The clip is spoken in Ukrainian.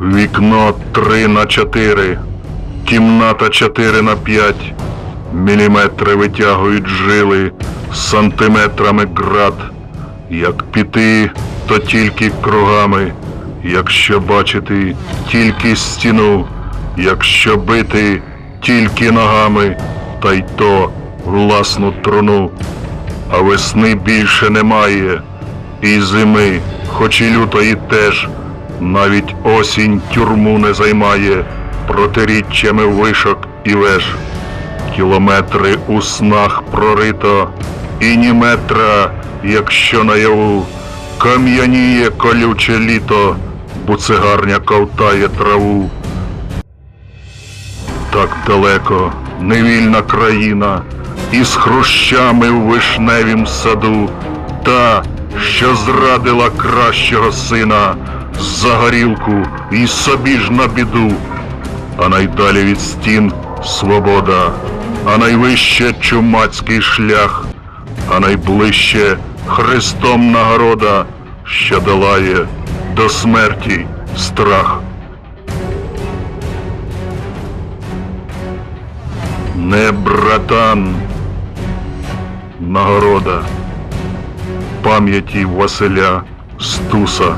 Вікно 3 на 4, кімната 4 на 5, міліметри витягують жили, сантиметрами град. Як піти, то тільки кругами, якщо бачити тільки стіну, якщо бити тільки ногами, та й то власну труну. А весни більше немає, і зими, хоч і лютої теж, навіть осінь тюрму не займає протиріччями вишок і веж. Кілометри у снах прорито, і ні метра, якщо наяву, кам'яніє колюче літо, буцегарня ковтає траву. Так далеко, невільна країна, із хрущами у вишневім саду, та, що зрадила кращого сина, за горілку і собі ж на біду, а найдалі від стін свобода, а найвище чумацький шлях, а найближче Христом нагорода, що долає до смерті страх. Не братан, нагорода пам'яті Василя Стуса.